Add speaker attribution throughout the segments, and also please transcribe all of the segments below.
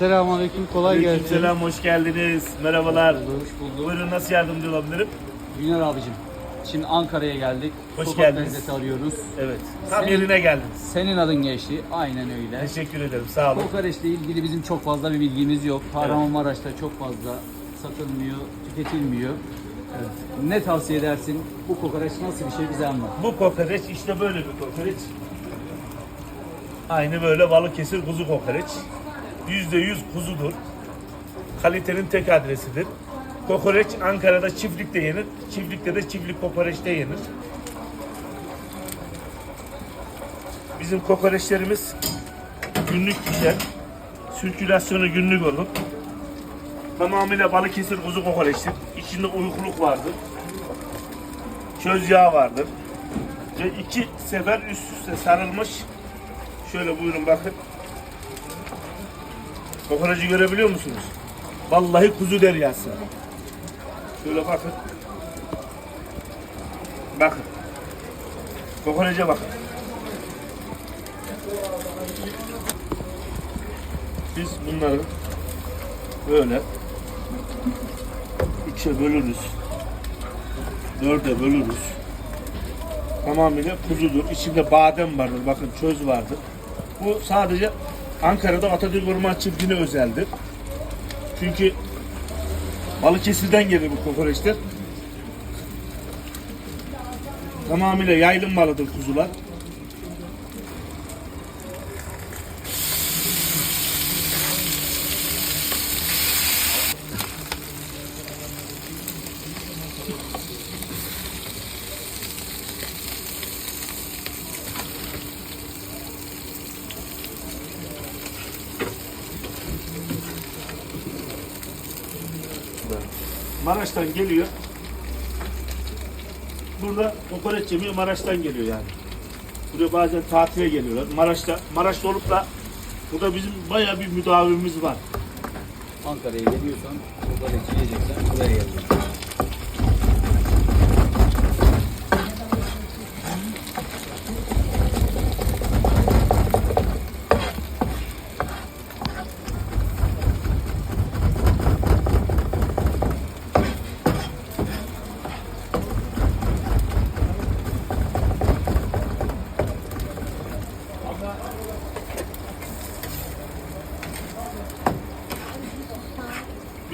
Speaker 1: Selamünaleyküm, kolay gelsin.
Speaker 2: Selam, hoş geldiniz. Merhabalar.
Speaker 1: Hoş bulduk.
Speaker 2: Buyurun nasıl yardımcı olabilirim?
Speaker 1: Güner abicim, şimdi Ankara'ya geldik.
Speaker 2: Hoş
Speaker 1: Sokak
Speaker 2: geldiniz.
Speaker 1: lezzeti arıyoruz.
Speaker 2: Evet. Tam
Speaker 1: Senin-
Speaker 2: yerine geldiniz.
Speaker 1: Senin adın geçti, aynen öyle.
Speaker 2: Teşekkür ederim. Sağ olun.
Speaker 1: Kokoreçle ilgili bizim çok fazla bir bilgimiz yok. Kahramanmaraş'ta çok fazla satılmıyor, tüketilmiyor. Ne tavsiye edersin? Bu kokoreç nasıl bir şey bize anlat.
Speaker 2: Bu kokoreç işte böyle bir kokoreç. Aynı böyle Balıkesir kuzu kokoreç. Yüzde yüz kuzudur. Kalitenin tek adresidir. Kokoreç Ankara'da çiftlikte yenir. Çiftlikte de çiftlik kokoreçte yenir. Bizim kokoreçlerimiz günlük pişer. Sirkülasyonu günlük olur. Tamamıyla Balıkesir kuzu kokoreçtir. İçinde uykuluk vardır. Çöz yağı vardır. Ve iki sefer üst üste sarılmış. Şöyle buyurun bakın. Kokoreci görebiliyor musunuz? Vallahi kuzu deryası. Şöyle bakın. Bakın. Kokorece bakın. Biz bunları böyle üçe bölürüz. Dörde bölürüz. Tamamıyla kuzudur. İçinde badem vardır. Bakın çöz vardır. Bu sadece Ankara'da Atatürk Orman Çiftliği'ne özeldir. Çünkü Balıkesir'den gelir bu kokoreçler. Tamamıyla yaylım malıdır kuzular. Maraş'tan geliyor. Burada kokoreç yemeği Maraş'tan geliyor yani. Buraya bazen tatile geliyorlar. Maraş'ta, Maraş'ta olup da burada bizim bayağı bir müdavimimiz var.
Speaker 1: Ankara'ya geliyorsan, kokoreç yiyeceksen buraya geliyorsun.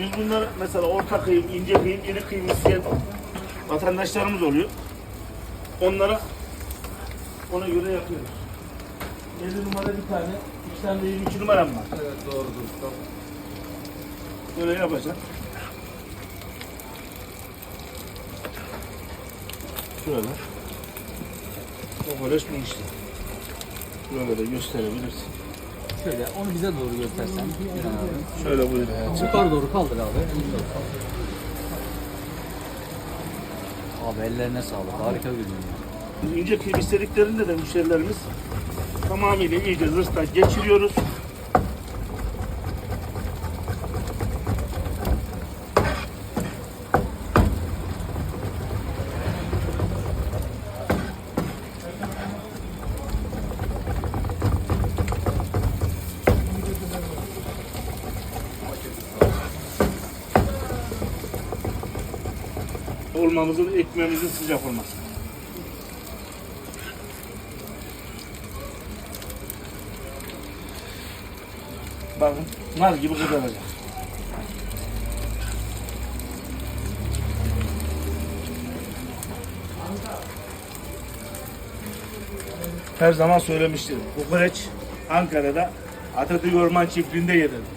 Speaker 2: Biz bunları mesela orta kıyım, ince kıyım, iri kıyım isteyen vatandaşlarımız oluyor. Onlara ona göre yapıyoruz. 50 numara bir tane, iki tane de 22 numaram var.
Speaker 1: Evet doğrudur.
Speaker 2: Böyle yapacağım. Şöyle. Kokoreç bu işte. Böyle de gösterebilirsin.
Speaker 1: Şöyle onu bize doğru göstersen. Abi.
Speaker 2: Şöyle buyur hayatım.
Speaker 1: Yukarı doğru kaldır abi. Abi ellerine sağlık. Harika görünüyor.
Speaker 2: İnce kıyım istediklerinde de müşterilerimiz tamamıyla iyice zırhtan geçiriyoruz. Olmamızın ekmeğimizin sıcak olması. Bakın nar gibi kızaracak. Her zaman söylemiştim. Kokoreç Ankara'da Atatürk Orman Çiftliği'nde yenir.